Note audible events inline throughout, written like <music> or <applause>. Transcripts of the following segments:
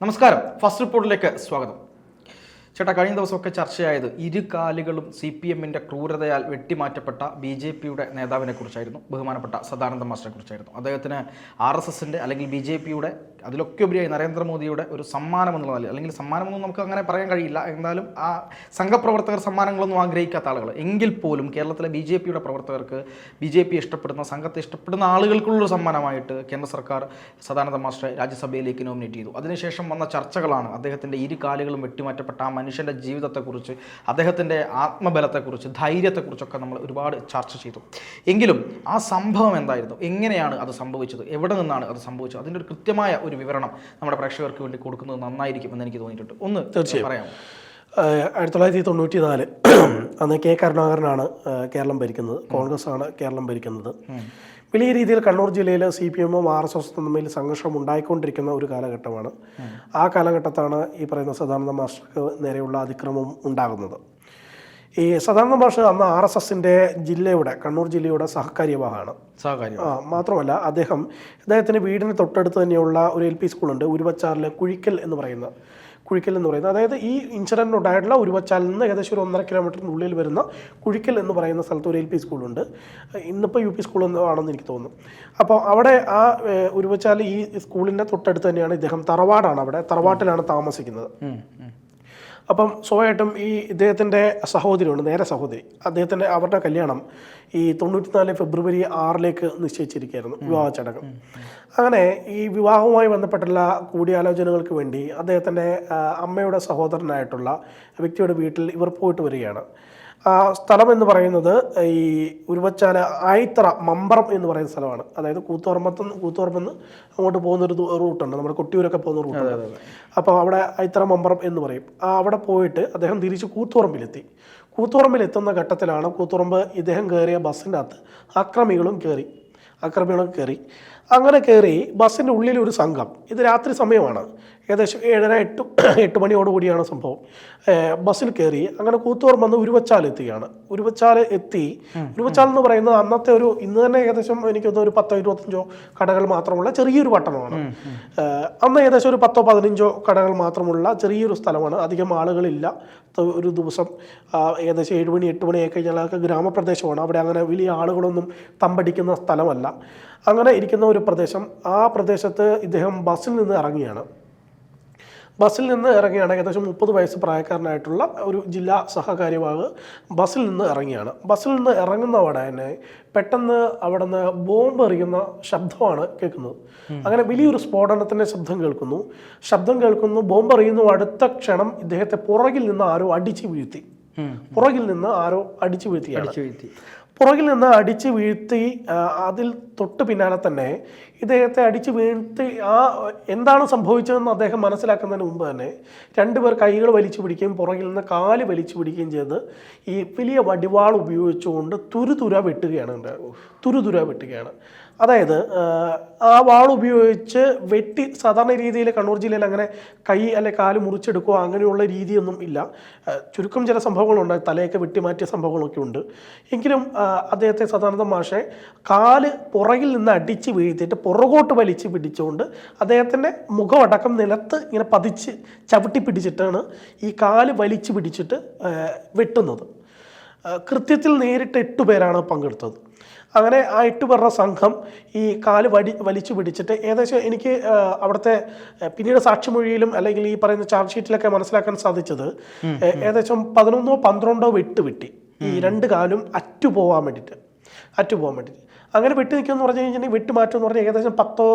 നമസ്കാരം. ഫസ്റ്റ് റിപ്പോർട്ടിലേക്ക് സ്വാഗതം. ചേട്ടാ കഴിഞ്ഞ ദിവസമൊക്കെ ചർച്ചയായത് ഇരു കാലുകളും സി പി എമ്മിന്റെ ക്രൂരതയാൽ വെട്ടിമാറ്റപ്പെട്ട ബി ജെ പിയുടെ നേതാവിനെ കുറിച്ചായിരുന്നു ബഹുമാനപ്പെട്ട സദാനന്ദ മാസ്റ്ററെ കുറിച്ചായിരുന്നു. അദ്ദേഹത്തിന് ആർ എസ് എസിന്റെ അല്ലെങ്കിൽ ബി ജെ പിയുടെ അതിലൊക്കെ ഉപരിയായി നരേന്ദ്രമോദിയുടെ ഒരു സമ്മാനം എന്നുള്ള നിലയിൽ. അല്ലെങ്കിൽ സമ്മാനമൊന്നും നമുക്ക് അങ്ങനെ പറയാൻ കഴിയില്ല. എന്നാലും ആ സംഘപ്രവർത്തകർ സമ്മാനങ്ങളൊന്നും ആഗ്രഹിക്കാത്ത ആളുകൾ എങ്കിൽ പോലും കേരളത്തിലെ ബി ജെ പിയുടെ പ്രവർത്തകർക്ക് ബി ജെ പി ഇഷ്ടപ്പെടുന്ന സംഘത്തെ ഇഷ്ടപ്പെടുന്ന ആളുകൾക്കുള്ളൊരു സമ്മാനമായിട്ട് കേന്ദ്ര സർക്കാർ സദാനന്ദ മാസ്റ്റർ രാജ്യസഭയിലേക്ക് നോമിനേറ്റ് ചെയ്തു. അതിനുശേഷം വന്ന ചർച്ചകളാണ് അദ്ദേഹത്തിന്റെ ഇരു കാലുകളും വെട്ടിമാറ്റപ്പെട്ട ആ മനുഷ്യന്റെ ജീവിതത്തെക്കുറിച്ച് അദ്ദേഹത്തിന്റെ ആത്മബലത്തെക്കുറിച്ച് ധൈര്യത്തെക്കുറിച്ചൊക്കെ നമ്മൾ ഒരുപാട് ചർച്ച ചെയ്തു. എങ്കിലും ആ സംഭവം എന്തായിരുന്നു? എങ്ങനെയാണ് അത് സംഭവിച്ചത്? എവിടെ നിന്നാണ് അത് സംഭവിച്ചത്? അതിന്റെ ഒരു കൃത്യമായ ഒരു വിവരണം നമ്മുടെ പ്രേക്ഷകർക്ക് വേണ്ടി കൊടുക്കുന്നത് നന്നായിരിക്കും എന്ന് എനിക്ക് തോന്നിയിട്ടുണ്ട്. ഒന്ന് തീർച്ചയായും. പറയാം ആയിരത്തി തൊള്ളായിരത്തി തൊണ്ണൂറ്റി നാല് <clears throat> അന്ന് കെ കരുണാകരനാണ് കേരളം ഭരിക്കുന്നത്. കോൺഗ്രസ് ആണ് കേരളം ഭരിക്കുന്നത്. വലിയ രീതിയിൽ കണ്ണൂർ ജില്ലയിൽ സി പി എമ്മും ആർ എസ് എസും തമ്മിൽ സംഘർഷം ഉണ്ടായിക്കൊണ്ടിരിക്കുന്ന ഒരു കാലഘട്ടമാണ്. ആ കാലഘട്ടത്താണ് ഈ പറയുന്ന സദാനന്ദ മാസ്റ്റർക്ക് നേരെയുള്ള അതിക്രമം ഉണ്ടാകുന്നത്. ഈ സദാനന്ദ ഭാഷ അന്ന് ആർ എസ് എസിന്റെ ജില്ലയുടെ കണ്ണൂർ ജില്ലയുടെ സഹകാരി ആ മാത്രമല്ല അദ്ദേഹം അദ്ദേഹത്തിന്റെ വീടിന് തൊട്ടടുത്ത് തന്നെയുള്ള ഒരു എൽ പി സ്കൂളുണ്ട് ഉരുവച്ചാറിലെ കുഴിക്കൽ എന്ന് പറയുന്ന കുഴിക്കൽ എന്ന് പറയുന്നത് അതായത് ഈ ഇൻസിഡന്റ് ഉണ്ടായിട്ടുള്ള ഉരുവച്ചാലിൽ നിന്ന് ഏകദേശം ഒരു ഒന്നര കിലോമീറ്ററിനുള്ളിൽ വരുന്ന കുഴിക്കൽ എന്ന് പറയുന്ന സ്ഥലത്ത് ഒരു എൽ പി സ്കൂളുണ്ട്. ഇന്നിപ്പോൾ യു പി സ്കൂൾ ആണെന്ന് എനിക്ക് തോന്നുന്നു. അപ്പോൾ അവിടെ ആ ഉരുവച്ചാൽ ഈ സ്കൂളിന്റെ തൊട്ടടുത്ത് തന്നെയാണ് ഇദ്ദേഹം തറവാടാണ് അവിടെ തറവാട്ടിലാണ് താമസിക്കുന്നത്. അപ്പം സ്വാഭാവികമായിട്ടും ഈ ഇദ്ദേഹത്തിന്റെ സഹോദരിയുണ്ട് നേരെ സഹോദരി. അദ്ദേഹത്തിന്റെ അവരുടെ കല്യാണം ഈ തൊണ്ണൂറ്റിനാല് ഫെബ്രുവരി ആറിലേക്ക് നിശ്ചയിച്ചിരിക്കുകയായിരുന്നു വിവാഹ ചടങ്ങ്. അങ്ങനെ ഈ വിവാഹവുമായി ബന്ധപ്പെട്ടുള്ള കൂടിയാലോചനകൾക്ക് വേണ്ടി അദ്ദേഹത്തിന്റെ അമ്മയുടെ സഹോദരനായിട്ടുള്ള വ്യക്തിയുടെ വീട്ടിൽ ഇവർ പോയിട്ട് വരികയാണ്. സ്ഥലം എന്ന് പറയുന്നത് ഈ ഉരുവച്ചാല ആയിത്തറ മമ്പറം എന്ന് പറയുന്ന സ്ഥലമാണ്. അതായത് കൂത്തുപറമ്പത്ത് കൂത്തുപറമ്പെന്ന് അങ്ങോട്ട് പോകുന്നൊരു റൂട്ടുണ്ട്. നമ്മുടെ കൊട്ടിയൂരൊക്കെ പോകുന്ന റൂട്ടുണ്ട്. അപ്പോൾ അവിടെ ആയിത്തറ മമ്പറം എന്ന് പറയും. അവിടെ പോയിട്ട് അദ്ദേഹം തിരിച്ച് കൂത്തുപറമ്പിലെത്തി. കൂത്തുപറമ്പിലെത്തുന്ന ഘട്ടത്തിലാണ് കൂത്തുപറമ്പ് ഇദ്ദേഹം കയറിയ ബസ്സിന്റെ അകത്ത് അക്രമികളും കയറി അക്രമികളും കയറി അങ്ങനെ കയറി ബസ്സിന്റെ ഉള്ളിൽ ഒരു സംഘം. ഇത് രാത്രി സമയമാണ്. ഏകദേശം ഏഴര എട്ട് എട്ട് മണിയോടുകൂടിയാണ് സംഭവം. ബസ്സിൽ കയറി അങ്ങനെ കൂത്തുപറമ്പ് വന്ന് ഉരുവച്ചാൽ എത്തുകയാണ്. ഉരുവച്ചാൽ എത്തി. ഉരുവച്ചാൽ എന്ന് പറയുന്നത് അന്നത്തെ ഒരു ഇന്ന് തന്നെ ഏകദേശം എനിക്ക് തോന്നുന്നു ഒരു പത്തോ ഇരുപത്തഞ്ചോ കടകൾ മാത്രമുള്ള ചെറിയൊരു പട്ടണമാണ്. അന്ന് ഏകദേശം ഒരു പത്തോ പതിനഞ്ചോ കടകൾ മാത്രമുള്ള ചെറിയൊരു സ്ഥലമാണ്. അധികം ആളുകളില്ല. ഒരു ദിവസം ഏകദേശം ഏഴ് മണി എട്ട് മണിയൊക്കെ ഞങ്ങൾക്ക് കഴിഞ്ഞാൽ ഗ്രാമപ്രദേശമാണ്. അവിടെ അങ്ങനെ വലിയ ആളുകളൊന്നും തമ്പടിക്കുന്ന സ്ഥലമല്ല. അങ്ങനെ ഇരിക്കുന്ന ഒരു പ്രദേശം. ആ പ്രദേശത്ത് ഇദ്ദേഹം ബസ്സിൽ നിന്ന് ഇറങ്ങിയാണ്. ബസ്സിൽ നിന്ന് ഇറങ്ങിയാണ്. ഏകദേശം മുപ്പത് വയസ്സ് പ്രായക്കാരനായിട്ടുള്ള ഒരു ജില്ലാ സഹകാര്യവാഹ് ബസ്സിൽ നിന്ന് ഇറങ്ങിയാണ്. ബസ്സിൽ നിന്ന് ഇറങ്ങുന്ന അവിടെ തന്നെ പെട്ടെന്ന് അവിടെ നിന്ന് ബോംബ് എറിയുന്ന ശബ്ദമാണ് കേൾക്കുന്നത്. അങ്ങനെ വലിയൊരു സ്ഫോടനത്തിന്റെ ശബ്ദം കേൾക്കുന്നു. ശബ്ദം കേൾക്കുന്നു. ബോംബ് എറിയുന്നു അടുത്ത ക്ഷണം ഇദ്ദേഹത്തെ പുറകിൽ നിന്ന് ആരോ അടിച്ചു വീഴ്ത്തി. പുറകിൽ നിന്ന് ആരോ അടിച്ചു വീഴ്ത്തിയാണ്. അടിച്ചു വീഴ്ത്തി. പുറകിൽ നിന്ന് അടിച്ച് വീഴ്ത്തി അതിൽ തൊട്ട് പിന്നാലെ തന്നെ ഇദ്ദേഹത്തെ അടിച്ച് വീഴ്ത്തി ആ എന്താണ് സംഭവിച്ചതെന്ന് അദ്ദേഹം മനസ്സിലാക്കുന്നതിന് മുമ്പ് തന്നെ രണ്ടുപേർ കൈകൾ വലിച്ചു പിടിക്കുകയും പുറകിൽ നിന്ന് കാൽ വലിച്ചു പിടിക്കുകയും ചെയ്ത് ഈ വലിയ വടിവാൾ ഉപയോഗിച്ചുകൊണ്ട് തുരുതുര വെട്ടുകയാണ്. ഉണ്ടായത് തുരുതുര വെട്ടുകയാണ്. അതായത് ആ, വാൾ ഉപയോഗിച്ച് വെട്ടി സാധാരണ രീതിയിൽ കണ്ണൂർ ജില്ലയിൽ അങ്ങനെ കൈ അല്ലെ കാൽ മുറിച്ചെടുക്കുക അങ്ങനെയുള്ള രീതിയൊന്നും ഇല്ല. ചുരുക്കം ചില സംഭവങ്ങളുണ്ട്. തലയൊക്കെ വെട്ടിമാറ്റിയ സംഭവങ്ങളൊക്കെ ഉണ്ട്. എങ്കിലും അദ്ദേഹത്തെ സദാനന്ദ മാഷെ കാൽ പുറകിൽ നിന്ന് അടിച്ച് വീഴ്ത്തിയിട്ട് പുറകോട്ട് വലിച്ച് പിടിച്ചുകൊണ്ട് അദ്ദേഹത്തിന്റെ മുഖമടക്കം നിലത്ത് ഇങ്ങനെ പതിച്ച് ചവിട്ടി പിടിച്ചിട്ടാണ് ഈ കാൽ വലിച്ചു പിടിച്ചിട്ട് വെട്ടുന്നത്. കൃത്യത്തിൽ നേരിട്ട് എട്ട് പേരാണ് പങ്കെടുത്തത്. അങ്ങനെ ആ എട്ട് പേരുടെ സംഘം ഈ കാൽ വടി വലിച്ചു പിടിച്ചിട്ട് ഏകദേശം എനിക്ക് അവിടുത്തെ പിന്നീട് സാക്ഷിമൊഴിയിലും അല്ലെങ്കിൽ ഈ പറയുന്ന ചാർജ് ഷീറ്റിലൊക്കെ മനസ്സിലാക്കാൻ സാധിച്ചത് ഏകദേശം പതിനൊന്നോ പന്ത്രണ്ടോ വെട്ട് വെട്ടി. ഈ രണ്ട് കാലും അറ്റുപോവാൻ വേണ്ടിയിട്ട് അറ്റു പോകാൻ വേണ്ടിയിട്ട് അങ്ങനെ വെട്ടി നിൽക്കുമെന്ന് പറഞ്ഞു കഴിഞ്ഞിട്ടുണ്ടെങ്കിൽ വെട്ടി മാറ്റം എന്ന് പറഞ്ഞാൽ ഏകദേശം പത്തോ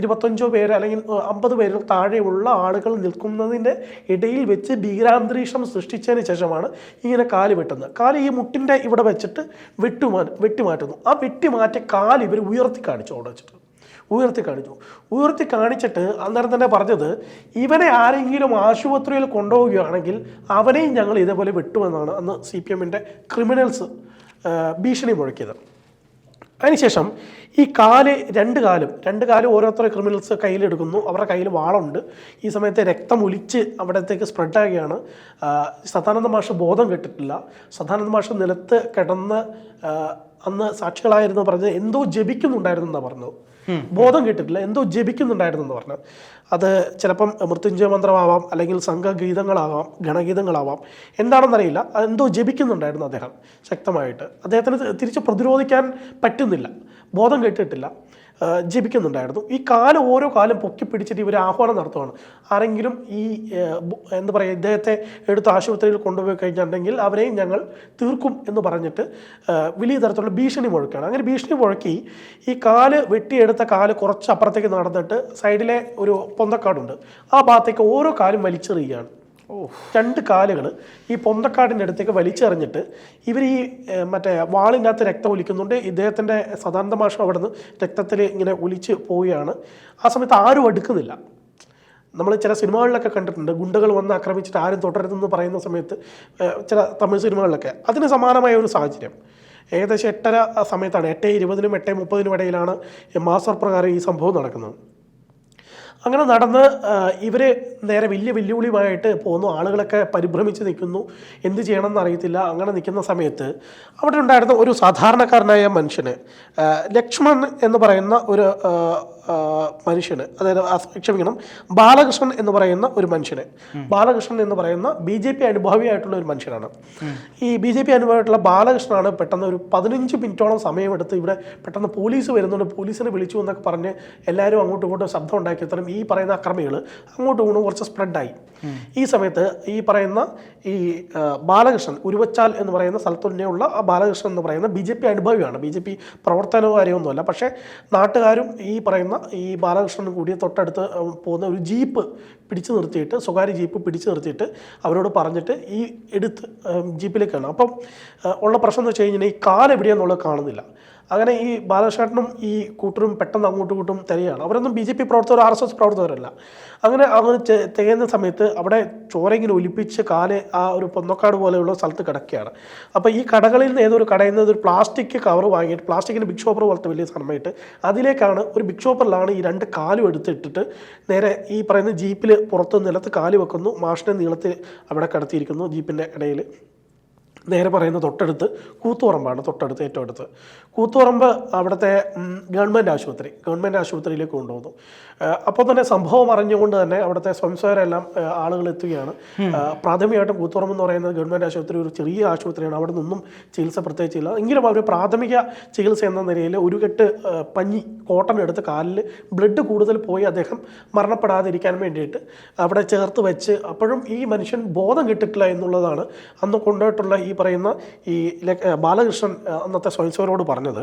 ഇരുപത്തഞ്ചോ പേര് അല്ലെങ്കിൽ അമ്പത് പേരിൽ താഴെയുള്ള ആളുകൾ നിൽക്കുന്നതിന്റെ ഇടയിൽ വെച്ച് ഭീകരാന്തരീക്ഷം സൃഷ്ടിച്ചതിന് ശേഷമാണ് ഇങ്ങനെ കാൽ വെട്ടുന്നത്. കാൽ ഈ മുട്ടിന്റെ ഇവിടെ വെച്ചിട്ട് വെട്ടുമാ വെട്ടി മാറ്റുന്നു. ആ വെട്ടി മാറ്റിയ കാൽ ഇവർ ഉയർത്തി കാണിച്ചു അവിടെ വെച്ചിട്ട്. ഉയർത്തി കാണിച്ചു. ഉയർത്തി കാണിച്ചിട്ട് അന്നേരം തന്നെ പറഞ്ഞത് ഇവനെ ആരെങ്കിലും ആശുപത്രിയിൽ കൊണ്ടുപോവുകയാണെങ്കിൽ അവനെയും ഞങ്ങൾ ഇതേപോലെ വെട്ടുമെന്നാണ് അന്ന് സി പി എമ്മിന്റെ ക്രിമിനൽസ് ഭീഷണി മുഴക്കിയത്. അതിനുശേഷം ഈ കാൽ രണ്ട് കാലും രണ്ട് കാലും ഓരോരുത്തരെ ക്രിമിനൽസ് കയ്യിലെടുക്കുന്നു. അവരുടെ കയ്യിൽ വാളുണ്ട്. ഈ സമയത്ത് രക്തം ഒലിച്ച് അവിടത്തേക്ക് സ്പ്രെഡാകുകയാണ് സദാനന്ദ മാഷ് ബോധം കെട്ടിട്ടില്ല. സദാനന്ദ മാഷ് നിലത്ത് കിടന്ന് അന്ന് സാക്ഷികളായിരുന്നു പറഞ്ഞത് എന്തോ ജപിക്കുന്നുണ്ടായിരുന്നു എന്നാണ് പറഞ്ഞത്. ബോധം കിട്ടിട്ടില്ല എന്തോ ജപിക്കുന്നുണ്ടായിരുന്നു എന്ന് പറഞ്ഞാൽ അത് ചിലപ്പം മൃത്യുഞ്ജയ മന്ത്രമാവാം അല്ലെങ്കിൽ സംഘഗീതങ്ങളാവാം ഗണഗീതങ്ങളാവാം. എന്താണെന്നറിയില്ല. അതെന്തോ ജപിക്കുന്നുണ്ടായിരുന്നു അദ്ദേഹം ശക്തമായിട്ട്. അദ്ദേഹത്തിന് തിരിച്ച് പ്രതിരോധിക്കാൻ പറ്റുന്നില്ല. ബോധം കെട്ടിട്ടില്ല ജപിക്കുന്നുണ്ടായിരുന്നു. ഈ കാലം ഓരോ കാലം പൊക്കി പിടിച്ചിട്ട് ഇവർ ആഹ്വാനം നടത്തുകയാണ് ആരെങ്കിലും ഈ എന്താ പറയുക ഇദ്ദേഹത്തെ എടുത്ത് ആശുപത്രിയിൽ കൊണ്ടുപോയി കഴിഞ്ഞിട്ടുണ്ടെങ്കിൽ അവരെയും ഞങ്ങൾ തീർക്കും എന്ന് പറഞ്ഞിട്ട് വലിയ തരത്തിലുള്ള ഭീഷണി മുഴക്കുകയാണ്. അങ്ങനെ ഭീഷണി മുഴക്കി ഈ കാൽ വെട്ടിയെടുത്ത കാൽ കുറച്ച് അപ്പുറത്തേക്ക് നടന്നിട്ട് സൈഡിലെ ഒരു പൊന്തക്കാടുണ്ട്. ആ ഭാഗത്തേക്ക് ഓരോ കാലും വലിച്ചെറിയുകയാണ്. രണ്ട് കാലുകൾ ഈ പൊന്തക്കാടിന്റെ അടുത്തേക്ക് വലിച്ചെറിഞ്ഞിട്ട് ഇവർ ഈ മറ്റേ വാളിനകത്ത് രക്തം ഒലിക്കുന്നുണ്ട്. ഇദ്ദേഹത്തിന്റെ സദാനന്ദ മാഷം അവിടെ നിന്ന് രക്തത്തിൽ ഇങ്ങനെ ഒലിച്ച് പോവുകയാണ്. ആ സമയത്ത് ആരും എടുക്കുന്നില്ല നമ്മൾ ചില സിനിമകളിലൊക്കെ കണ്ടിട്ടുണ്ട്. ഗുണ്ടകൾ വന്ന് ആക്രമിച്ചിട്ട് ആരും തുടരുതെന്ന് പറയുന്ന സമയത്ത് ചില തമിഴ് സിനിമകളിലൊക്കെ. അതിന് സമാനമായ ഒരു സാഹചര്യം. ഏകദേശം എട്ടര സമയത്താണ് എട്ട് ഇരുപതിനും എട്ട് മുപ്പതിനും ഇടയിലാണ് മാസ്റ്റർ പ്രകാരം ഈ സംഭവം നടക്കുന്നത്. അങ്ങനെ നടന്ന് ഇവർ നേരെ വലിയ വെല്ലുവിളിയുമായിട്ട് പോകുന്നു. ആളുകളൊക്കെ പരിഭ്രമിച്ച് നിൽക്കുന്നു. എന്ത് ചെയ്യണമെന്ന് അറിയത്തില്ല. അങ്ങനെ നിൽക്കുന്ന സമയത്ത് അവിടെ ഉണ്ടായിരുന്ന ഒരു സാധാരണക്കാരനായ മനുഷ്യന് ലക്ഷ്മൺ എന്ന് പറയുന്ന ഒരു മനുഷ്യന് അതായത് ക്ഷമിക്കണം ബാലകൃഷ്ണൻ എന്ന് പറയുന്ന ഒരു മനുഷ്യന്. ബാലകൃഷ്ണൻ എന്ന് പറയുന്ന ബി ജെ പി അനുഭാവിയായിട്ടുള്ള ഒരു മനുഷ്യനാണ്. ഈ ബി ജെ പി അനുഭാവിയായിട്ടുള്ള ബാലകൃഷ്ണനാണ് പെട്ടെന്ന് ഒരു പതിനഞ്ച് മിനിറ്റോളം സമയമെടുത്ത് ഇവിടെ പെട്ടെന്ന് പോലീസ് വരുന്നുണ്ട്. പോലീസിനെ വിളിച്ചു എന്നൊക്കെ പറഞ്ഞ് എല്ലാവരും അങ്ങോട്ടും ഇങ്ങോട്ടും ശബ്ദം ഉണ്ടാക്കി. അത്തരം ഈ പറയുന്ന അക്രമികൾ അങ്ങോട്ടും ഇങ്ങോട്ടും കുറച്ച് സ്പ്രെഡായി. ഈ സമയത്ത് ഈ പറയുന്ന ഈ ബാലകൃഷ്ണൻ ഉരുവച്ചാൽ എന്ന് പറയുന്ന സ്ഥലത്തുള്ള ബാലകൃഷ്ണൻ എന്ന് പറയുന്ന ബി ജെ പി അനുഭവിയാണ്. ബി ജെ പി പ്രവർത്തനകാര്യമൊന്നുമല്ല പക്ഷേ നാട്ടുകാരും ഈ പറയുന്ന ഈ ബാലകൃഷ്ണനും കൂടി തൊട്ടടുത്ത് പോകുന്ന ഒരു ജീപ്പ് പിടിച്ചു നിർത്തിയിട്ട് സ്വകാര്യ ജീപ്പ് പിടിച്ചു നിർത്തിയിട്ട് അവരോട് പറഞ്ഞിട്ട് ഈ എടുത്ത് ജീപ്പിലേക്കാണ്. അപ്പം ഉള്ള പ്രശ്നം എന്ന് വെച്ച് കഴിഞ്ഞാൽ ഈ കാലെവിടെയാണെന്നുള്ളത് കാണുന്നില്ല. അങ്ങനെ ഈ ബാലകൃഷ്ണനും ഈ കൂട്ടരും പെട്ടെന്ന് അങ്ങോട്ടും ഇങ്ങോട്ടും തിരയാണ്. അവരൊന്നും ബി ജെ പി പ്രവർത്തകർ ആർ എസ് എസ് പ്രവർത്തകരല്ല. അങ്ങനെ അവർ തികയുന്ന സമയത്ത് അവിടെ ചോര ഇങ്ങനെ ഒലിപ്പിച്ച് കാൽ ആ ഒരു പൊന്നക്കാട് പോലെയുള്ള സ്ഥലത്ത് കിടക്കുകയാണ്. അപ്പോൾ ഈ കടകളിൽ നിന്ന് ഏതൊരു കടയിൽ നിന്ന് ഒരു പ്ലാസ്റ്റിക് കവർ വാങ്ങിയിട്ട് പ്ലാസ്റ്റിക്കിന്റെ ബിഗ് ഷോപ്പർ പോലത്തെ വലിയ സാധനമായിട്ട് അതിലേക്കാണ് ഒരു ബിഗ് ഷോപ്പറിലാണ് ഈ രണ്ട് കാലും എടുത്തിട്ടിട്ട് നേരെ ഈ പറയുന്ന ജീപ്പിൽ പുറത്ത് നിലത്ത് കാൽ വെക്കുന്നു. മാഷിനെ നീളത്തിൽ അവിടെ കിടത്തിയിരിക്കുന്നു ജീപ്പിന്റെ ഇടയിൽ നേരെ പറയുന്ന തൊട്ടടുത്ത് കൂത്തുപറമ്പാണ് തൊട്ടടുത്ത് ഏറ്റവും അടുത്ത്. കൂത്തുപറമ്പ് അവിടുത്തെ ഗവൺമെന്റ് ആശുപത്രി ഗവൺമെന്റ് ആശുപത്രിയിലേക്ക് കൊണ്ടുപോകുന്നു അപ്പോൾ തന്നെ സംഭവം അറിഞ്ഞുകൊണ്ട് തന്നെ അവിടുത്തെ സംസാരെല്ലാം ആളുകൾ എത്തുകയാണ്. പ്രാഥമികമായിട്ട് കൂത്തുപറമ്പ് എന്ന് പറയുന്നത് ഗവൺമെന്റ് ആശുപത്രി ഒരു ചെറിയ ആശുപത്രിയാണ്. അവിടെ നിന്നും ചികിത്സ പ്രത്യേകിച്ചില്ല. എങ്കിലും അവർ പ്രാഥമിക ചികിത്സ എന്ന നിലയിൽ ഒരു കെട്ട് പഞ്ഞി കോട്ടൺ എടുത്ത് കാലിൽ ബ്ലഡ് കൂടുതൽ പോയി അദ്ദേഹം മരണപ്പെടാതിരിക്കാൻ വേണ്ടിയിട്ട് അവിടെ ചേർത്ത് വെച്ച് അപ്പോഴും ഈ മനുഷ്യൻ ബോധം കിട്ടിട്ടില്ല എന്നുള്ളതാണ് അന്ന് കൊണ്ടുപോയിട്ടുള്ള ഈ പറയുന്ന ഈ ബാലകൃഷ്ണൻ അന്നത്തെ സ്വയംസേവരോട് പറഞ്ഞത്.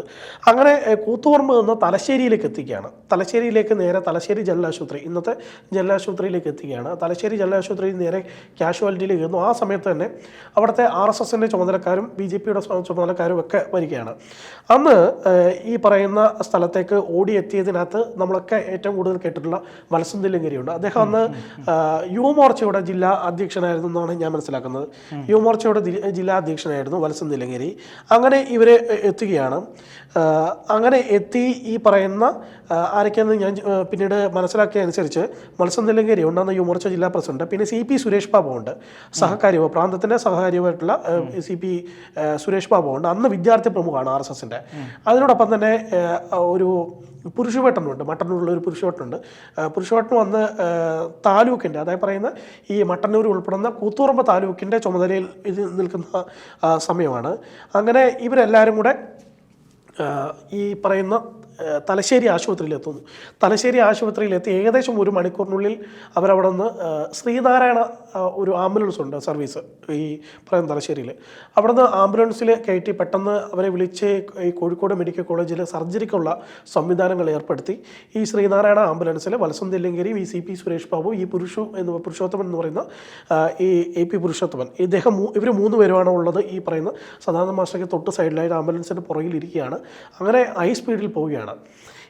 അങ്ങനെ കൂത്തുപറമ്പ് നിന്ന് തലശ്ശേരിയിലേക്ക് എത്തിക്കുകയാണ്. തലശ്ശേരിയിലേക്ക് നേരെ തലശ്ശേരി ജനറൽ ആശുപത്രി ഇന്നത്തെ ജനറൽ ആശുപത്രിയിലേക്ക് എത്തുകയാണ്. തലശ്ശേരി ജനറൽ ആശുപത്രിയിൽ നേരെ കാഷ്വാലിറ്റിയിലേക്ക് എത്തുന്നു. ആ സമയത്ത് തന്നെ അവിടുത്തെ ആർ എസ് എസിന്റെ ചുമതലക്കാരും ബി ജെ പിയുടെ ചുമതലക്കാരും ഒക്കെ വരികയാണ്. അന്ന് ഈ പറയുന്ന സ്ഥലത്തേക്ക് ഓടിയെത്തിയതിനകത്ത് നമ്മളൊക്കെ ഏറ്റവും കൂടുതൽ കേട്ടിട്ടുള്ള വത്സൻ തില്ലങ്കരിയുണ്ട് അദ്ദേഹം അന്ന് യുവമോർച്ചയുടെ ജില്ലാ അധ്യക്ഷനായിരുന്നു എന്നാണ് ഞാൻ മനസ്സിലാക്കുന്നത്. യുവമോർച്ചയുടെ ജില്ലാ അധ്യക്ഷനായിരുന്നു വത്സൻ അങ്ങനെ ഇവർ എത്തുകയാണ്. അങ്ങനെ എത്തി ഈ പറയുന്ന ആരൊക്കെയാണെന്ന് ഞാൻ ആ, പിന്നീട് മനസ്സിലാക്കിയ അനുസരിച്ച് മത്സ്യം നിലങ്കേരി ഉണ്ട് അന്ന് യുവമോർച്ച ജില്ലാ പ്രസിഡന്റ് പിന്നെ സി പി സുരേഷ് ബാബു ഉണ്ട്. സഹകാര്യ പ്രാന്തത്തിന്റെ സഹകാര്യമായിട്ടുള്ള സി പി സുരേഷ് ബാബു ഉണ്ട്. അന്ന് വിദ്യാർത്ഥി പ്രമുഖമാണ് ആർ എസ് എസിന്റെ അതിനോടൊപ്പം തന്നെ ഒരു പുരുഷവേട്ടനുണ്ട് മട്ടന്നൂരിലുള്ള ഒരു പുരുഷവേട്ടനുണ്ട്. പുരുഷവേട്ടൻ വന്ന് താലൂക്കിന്റെ അതായത് പറയുന്ന ഈ മട്ടന്നൂർ ഉൾപ്പെടുന്ന കൂത്തുറമ്പ് താലൂക്കിന്റെ ചുമതലയിൽ ഇത് നിൽക്കുന്ന സമയമാണ്. അങ്ങനെ ഇവരെല്ലാവരും കൂടെ ഈ പറയുന്ന തലശ്ശേരി ആശുപത്രിയിൽ എത്തുന്നു തലശ്ശേരി ആശുപത്രിയിൽ എത്തി ഏകദേശം ഒരു മണിക്കൂറിനുള്ളിൽ അവരവിടെ നിന്ന് ശ്രീനാരായണ ഒരു ആംബുലൻസ് ഉണ്ട് സർവീസ് ഈ പറയുന്ന തലശ്ശേരിയിൽ അവിടെ നിന്ന് ആംബുലൻസിൽ കയറ്റി പെട്ടെന്ന് അവരെ വിളിച്ച് ഈ കോഴിക്കോട് മെഡിക്കൽ കോളേജിൽ സർജറിക്കുള്ള സംവിധാനങ്ങൾ ഏർപ്പെടുത്തി. ഈ ശ്രീനാരായണ ആംബുലൻസിൽ വത്സന്ത് ഈ സി പി സുരേഷ് ബാബു ഈ പുരുഷു എന്ന് പുരുഷോത്തമൻ എന്ന് പറയുന്ന ഈ എ പി പുരുഷോത്തമൻ ഇദ്ദേഹം ഇവർ മൂന്ന് പേരുമാണ് ഉള്ളത് ഈ പറയുന്ന സദാനന്ദ മാസ്റ്റർക്ക് തൊട്ട് സൈഡിലായിട്ട് ആംബുലൻസിന്റെ പുറകിലിരിക്കുകയാണ് അങ്ങനെ ഹൈ സ്പീഡിൽ പോവുകയാണ്.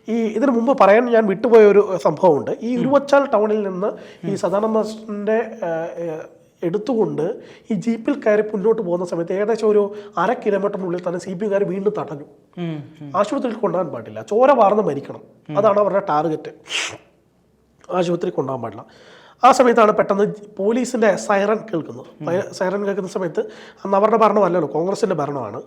ഈ ഇതിനു മുമ്പ് പറയാൻ ഞാൻ വിട്ടുപോയ ഒരു സംഭവമുണ്ട്. ഈ ഉരുവച്ചാൽ ടൗണിൽ നിന്ന് ഈ സദാനന്ദ മാസ്റ്ററിന്റെ എടുത്തുകൊണ്ട് ഈ ജീപ്പിൽ കയറി മുന്നോട്ട് പോകുന്ന സമയത്ത് ഏകദേശം ഒരു അര കിലോമീറ്ററിനുള്ളിൽ തന്നെ സി പി കാർ വീണ്ടും തടഞ്ഞു. ആശുപത്രിയിൽ കൊണ്ടുപോകാൻ പാടില്ല. ചോര വാർന്ന് മരിക്കണം. അതാണ് അവരുടെ ടാർഗറ്റ്. ആശുപത്രി കൊണ്ടുപോകാൻ പാടില്ല. ആ സമയത്താണ് പെട്ടെന്ന് പോലീസിന്റെ സൈറൻ കേൾക്കുന്നത്. സൈറൻ കേൾക്കുന്ന സമയത്ത് അന്ന് അവരുടെ ഭരണമല്ലല്ലോ കോൺഗ്രസിന്റെ ഭരണമാണ്.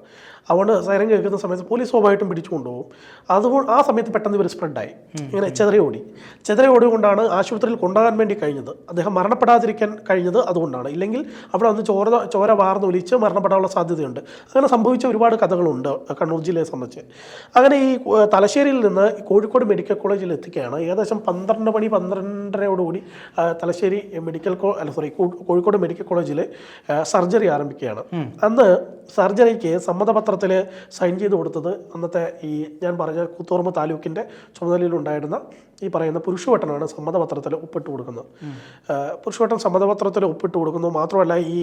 അതുകൊണ്ട് സൈറൻ കേൾക്കുന്ന സമയത്ത് പോലീസ് സ്വാഭാവികമായിട്ടും പിടിച്ചു കൊണ്ടുപോകും അതുകൊണ്ട് ആ സമയത്ത് പെട്ടെന്ന് ഇവർ സ്പ്രെഡായി. ഇങ്ങനെ ചെതറി ഓടി. ചെതറി ഓടിക്കൊണ്ടാണ് ആശുപത്രിയിൽ കൊണ്ടുപോകാൻ വേണ്ടി കഴിഞ്ഞത്. അദ്ദേഹം മരണപ്പെടാതിരിക്കാൻ കഴിഞ്ഞത് അതുകൊണ്ടാണ്. ഇല്ലെങ്കിൽ അവിടെ വന്ന് ചോര ചോര വാർന്ന് ഒലിച്ച് മരണപ്പെടാനുള്ള സാധ്യതയുണ്ട്. അങ്ങനെ സംഭവിച്ച ഒരുപാട് കഥകളുണ്ട് കണ്ണൂർ ജില്ലയെ സംബന്ധിച്ച്. അങ്ങനെ ഈ തലശ്ശേരിയിൽ നിന്ന് കോഴിക്കോട് മെഡിക്കൽ കോളേജിൽ എത്തിക്കുകയാണ്. ഏകദേശം പന്ത്രണ്ട് മണി പന്ത്രണ്ടരയോടുകൂടി തലശ്ശേരി മെഡിക്കൽ അല്ല സോറി കോഴിക്കോട് മെഡിക്കൽ കോളേജിൽ സർജറി ആരംഭിക്കുകയാണ്. അന്ന് സർജറിക്ക് സമ്മതപത്രത്തിൽ സൈൻ ചെയ്ത് കൊടുത്തത് അന്നത്തെ ഈ ഞാൻ പറഞ്ഞ കൂത്തോർമ താലൂക്കിന്റെ ചുമതലയിലുണ്ടായിരുന്ന ഈ പറയുന്ന പുരുഷവട്ടനാണ് സമ്മതപത്രത്തിൽ ഒപ്പിട്ട് കൊടുക്കുന്നത്. പുരുഷവട്ടൻ സമ്മതപത്രത്തിൽ ഒപ്പിട്ട് കൊടുക്കുന്നു. മാത്രമല്ല ഈ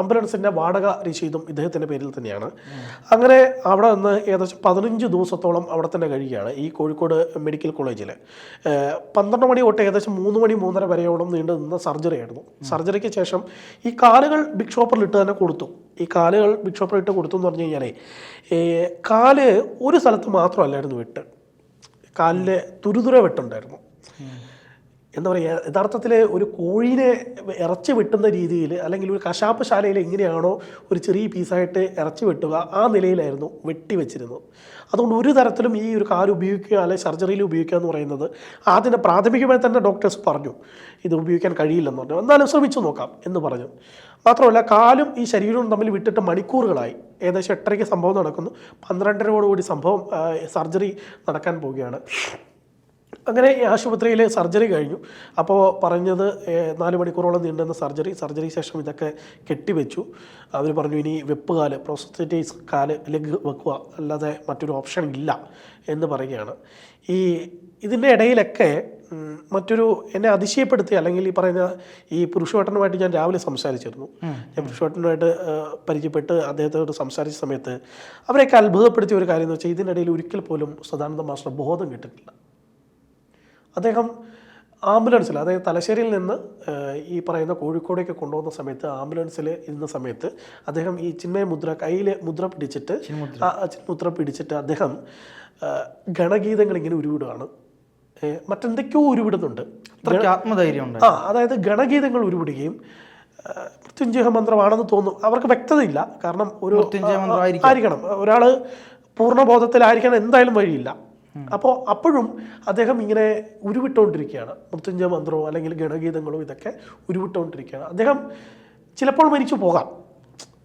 ആംബുലൻസിന്റെ വാടക രസീതും ഇദ്ദേഹത്തിന്റെ പേരിൽ തന്നെയാണ്. അങ്ങനെ അവിടെ നിന്ന് ഏകദേശം പതിനഞ്ച് ദിവസത്തോളം അവിടെ തന്നെ കഴിയുകയാണ് ഈ കോഴിക്കോട് മെഡിക്കൽ കോളേജിൽ പന്ത്രണ്ട് മണി തൊട്ട് ഏകദേശം മൂന്ന് മണി മൂന്നര വരെയോളം നീണ്ടു നിന്ന സർജറി ആയിരുന്നു. സർജറിക്ക് ശേഷം ഈ കാലുകൾ ബിഗ് ഷോപ്പറിലിട്ട് തന്നെ കൊടുത്തു. ഈ കാലുകൾ ബിഗ് ഷോപ്പറിൽ ഇട്ട് കൊടുത്തു എന്ന് പറഞ്ഞു കഴിഞ്ഞാൽ കാൽ ഒരു സ്ഥലത്ത് മാത്രമല്ലായിരുന്നു വെട്ട്. കാലിലെ തുരുതുര വെട്ടുണ്ടായിരുന്നു. എന്താ പറയുക യഥാർത്ഥത്തിൽ ഒരു കോഴീനെ ഇറച്ചി വെട്ടുന്ന രീതിയിൽ അല്ലെങ്കിൽ ഒരു കശാപ്പ് ശാലയിൽ എങ്ങനെയാണോ ഒരു ചെറിയ പീസായിട്ട് ഇറച്ചി വെട്ടുക ആ നിലയിലായിരുന്നു വെട്ടി വെച്ചിരുന്നത്. അതുകൊണ്ട് ഒരു തരത്തിലും ഈ ഒരു കാൽ ഉപയോഗിക്കുക അല്ലെങ്കിൽ സർജറിയിൽ ഉപയോഗിക്കുക എന്ന് പറയുന്നത് ആദ്യം പ്രാഥമികമായി തന്നെ ഡോക്ടേഴ്സ് പറഞ്ഞു ഇത് ഉപയോഗിക്കാൻ കഴിയില്ലെന്ന് പറഞ്ഞു. എന്നാലും ശ്രമിച്ചു നോക്കാം എന്ന് പറഞ്ഞു. മാത്രമല്ല കാലും ഈ ശരീരവും തമ്മിൽ വിട്ടിട്ട് മണിക്കൂറുകളായി. ഏകദേശം എട്ടരയ്ക്ക് സംഭവം നടക്കുന്നു. പന്ത്രണ്ടരയോടുകൂടി സംഭവം സർജറി നടക്കാൻ പോവുകയാണ്. അങ്ങനെ ഈ ആശുപത്രിയിൽ സർജറി കഴിഞ്ഞു. അപ്പോൾ പറഞ്ഞത് നാല് മണിക്കൂറോളം നീണ്ടുന്ന സർജറി സർജറി ശേഷം ഇതൊക്കെ കെട്ടിവെച്ചു. അവർ പറഞ്ഞു ഇനി വെപ്പ് കാൽ പ്രോസ്റ്റേറ്റൈസ് കാൽ ലെഗ് വെക്കുക അല്ലാതെ മറ്റൊരു ഓപ്ഷൻ ഇല്ല എന്ന് പറയുകയാണ്. ഈ ഇതിന്റെ ഇടയിലൊക്കെ മറ്റൊരു എന്നെ അതിശയപ്പെടുത്തി അല്ലെങ്കിൽ ഈ പറയുന്ന ഈ പുരുഷവട്ടനുമായിട്ട് ഞാൻ രാവിലെ സംസാരിച്ചിരുന്നു. ഞാൻ പുരുഷവട്ടനുമായിട്ട് പരിചയപ്പെട്ട് അദ്ദേഹത്തോട് സംസാരിച്ച സമയത്ത് അവരെയൊക്കെ അത്ഭുതപ്പെടുത്തിയ ഒരു കാര്യം എന്ന് വെച്ചാൽ ഇതിനിടയിൽ ഒരിക്കൽ പോലും സദാനന്ദ മാസ്റ്റർ ബോധം കിട്ടിയിട്ടില്ല അദ്ദേഹം ആംബുലൻസിൽ അതായത് തലശ്ശേരിയിൽ നിന്ന് ഈ പറയുന്ന കോഴിക്കോടേക്ക് കൊണ്ടുപോകുന്ന സമയത്ത് ആംബുലൻസിൽ ഇരുന്ന സമയത്ത് അദ്ദേഹം ഈ ചിന്മയ മുദ്ര കയ്യിൽ മുദ്ര പിടിച്ചിട്ട് മുദ്ര പിടിച്ചിട്ട് അദ്ദേഹം ഗണഗീതങ്ങൾ ഇങ്ങനെ ഉരുവിടുകയാണ് മറ്റെന്തൊക്കെയോ ഉരുവിടുന്നുണ്ട്. ആത്മധൈര്യം ആ അതായത് ഗണഗീതങ്ങൾ ഉരുവിടുകയും മൃത്യുഞ്ജയ മന്ത്രമാണെന്ന് തോന്നും അവർക്ക് വ്യക്തതയില്ല. കാരണം ഒരു ആയിരിക്കണം. ഒരാൾ പൂർണബോധത്തിലായിരിക്കാൻ എന്തായാലും വഴിയില്ല. അപ്പോൾ അപ്പോഴും അദ്ദേഹം ഇങ്ങനെ ഉരുവിട്ടുകൊണ്ടിരിക്കുകയാണ് മൃത്യുഞ്ജയ മന്ത്രമോ അല്ലെങ്കിൽ ഗണഗീതങ്ങളോ ഇതൊക്കെ ഉരുവിട്ടുകൊണ്ടിരിക്കുകയാണ് അദ്ദേഹം ചിലപ്പോൾ മരിച്ചു പോകാം.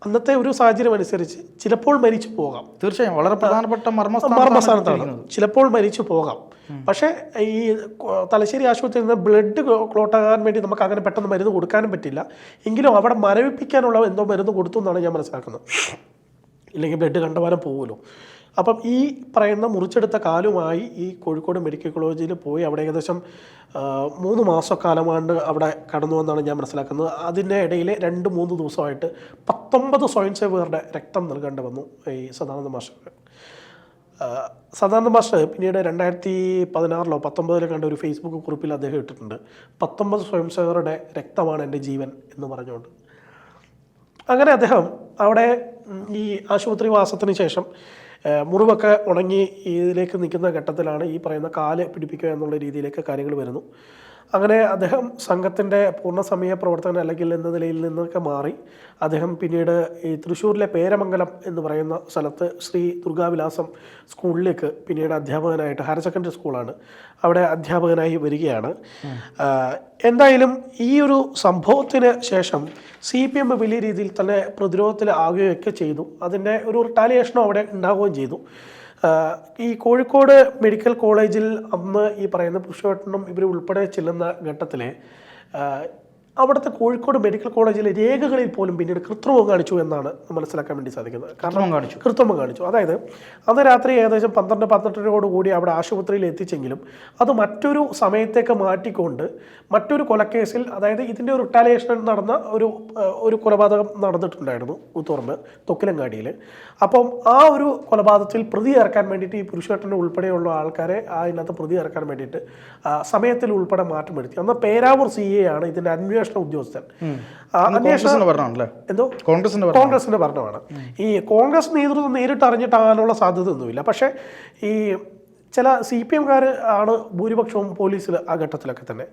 അന്നത്തെ ഒരു സാഹചര്യം അനുസരിച്ച് ചിലപ്പോൾ മരിച്ചു പോകാം. തീർച്ചയായും. വളരെ പ്രധാനപ്പെട്ട മർമ്മസ്ഥാനത്താണ്. ചിലപ്പോൾ മരിച്ചു പോകാം. പക്ഷേ ഈ തലശ്ശേരി ആശുപത്രിയിൽ നിന്ന് ബ്ലഡ് ക്ലോട്ടാകാൻ വേണ്ടി നമുക്ക് അങ്ങനെ പെട്ടെന്ന് മരുന്ന് കൊടുക്കാനും പറ്റില്ല. എങ്കിലും അവിടെ മരവിപ്പിക്കാനുള്ള എന്തോ മരുന്ന് കൊടുത്തു എന്നാണ് ഞാൻ മനസ്സിലാക്കുന്നത്. ഇല്ലെങ്കിൽ ബ്ലഡ് കണ്ടവാനം പോകുമല്ലോ അപ്പം ഈ പറയുന്ന മുറിച്ചെടുത്ത കാലുമായി ഈ കോഴിക്കോട് മെഡിക്കൽ കോളേജിൽ പോയി അവിടെ ഏകദേശം മൂന്ന് മാസക്കാലമാണ്ട് അവിടെ കടന്നു എന്നാണ് ഞാൻ മനസ്സിലാക്കുന്നത്. അതിന്റെ ഇടയിൽ രണ്ട് മൂന്ന് ദിവസമായിട്ട് പത്തൊമ്പത് സ്വയം സേവകരുടെ രക്തം നൽകേണ്ടി വന്നു ഈ സദാനന്ദ മാസ്റ്റർക്ക് ആ, സദാനന്ദ മാസ്റ്റർ പിന്നീട് രണ്ടായിരത്തി പതിനാറിലോ പത്തൊമ്പതിലോ കണ്ട ഒരു ഫേസ്ബുക്ക് കുറിപ്പിൽ അദ്ദേഹം ഇട്ടിട്ടുണ്ട്. പത്തൊമ്പത് സ്വയം സേവകരുടെ രക്തമാണ് എന്റെ ജീവൻ എന്ന് പറഞ്ഞുകൊണ്ട്. അങ്ങനെ അദ്ദേഹം അവിടെ ഈ ആശുപത്രി വാസത്തിന് ശേഷം മുറിവൊക്കെ ഉണങ്ങി ഇതിലേക്ക് നിൽക്കുന്ന ഘട്ടത്തിലാണ് ഈ പറയുന്ന കാൽ പിടിപ്പിക്കുക എന്നുള്ള രീതിയിലേക്ക് കാര്യങ്ങൾ വരുന്നു. അങ്ങനെ അദ്ദേഹം സംഘത്തിന്റെ പൂർണസമയ പ്രവർത്തകൻ അല്ലെങ്കിൽ എന്ന നിലയിൽ നിന്നൊക്കെ മാറി. അദ്ദേഹം പിന്നീട് ഈ തൃശ്ശൂരിലെ പേരമംഗലം എന്ന് പറയുന്ന സ്ഥലത്ത് ശ്രീ ദുർഗാവിലാസം സ്കൂളിലേക്ക് പിന്നീട് അധ്യാപകനായിട്ട് ഹയർ സെക്കൻഡറി സ്കൂളാണ്. അവിടെ അധ്യാപകനായി വരികയാണ്. എന്തായാലും ഈ ഒരു സംഭവത്തിന് ശേഷം സി പി എം വലിയ രീതിയിൽ തന്നെ പ്രതിരോധത്തിൽ ആകുകയൊക്കെ ചെയ്തു. അതിന്റെ ഒരു റിട്ടാലിയേഷനും അവിടെ ഉണ്ടാവുകയും ചെയ്തു. ഈ കോഴിക്കോട് മെഡിക്കൽ കോളേജിൽ അന്ന് ഈ പറയുന്ന പുരുഷവട്ടണം ഇവർ ഉൾപ്പെടെ ചെല്ലുന്ന ഘട്ടത്തിൽ അവിടുത്തെ കോഴിക്കോട് മെഡിക്കൽ കോളേജിലെ രേഖകളിൽ പോലും പിന്നീട് കൃത്രിമം കാണിച്ചു എന്നാണ് മനസ്സിലാക്കാൻ വേണ്ടി സാധിക്കുന്നത്. കാരണം കാണിച്ചു. കൃത്രിമം കാണിച്ചു. അതായത് അന്ന് രാത്രി ഏകദേശം പന്ത്രണ്ട് പന്ത്രണ്ടരയോട് കൂടി അവിടെ ആശുപത്രിയിൽ എത്തിച്ചെങ്കിലും അത് മറ്റൊരു സമയത്തേക്ക് മാറ്റിക്കൊണ്ട് മറ്റൊരു കൊലക്കേസിൽ അതായത് ഇതിന്റെ ഒരു റിട്ടാലിയേഷൻ നടന്ന ഒരു ഒരു കൊലപാതകം നടന്നിട്ടുണ്ടായിരുന്നു ഉത്തുറമ്പ് തൊക്കിലങ്ങാടിയിൽ അപ്പം ആ ഒരു കൊലപാതകത്തിൽ പ്രതി ഇറക്കാൻ വേണ്ടിയിട്ട് ഈ പുരുഷേട്ടന്റെ ഉൾപ്പെടെയുള്ള ആൾക്കാരെ അതിനകത്ത് പ്രതി ഇറക്കാൻ വേണ്ടിയിട്ട് സമയത്തിൽ ഉൾപ്പെടെ മാറ്റം വരുത്തി. അന്ന് പേരാവൂർ സി എ ആണ് ഇതിന്റെ അന്വേഷണ അന്വേഷണ ഉദ്യോഗസ്ഥൻ. എന്തോ? കോൺഗ്രസിന്റെ കോൺഗ്രസിന്റെ ഭരണമാണ്. ഈ കോൺഗ്രസ് നേതൃത്വം നേരിട്ട് അറിഞ്ഞിട്ടാകാനുള്ള സാധ്യത ഒന്നുമില്ല പക്ഷേ ഈ ചില സി പി എംകാർ ആണ് ഭൂരിപക്ഷവും പോലീസിൽ ആ ഘട്ടത്തിലൊക്കെ തന്നെ.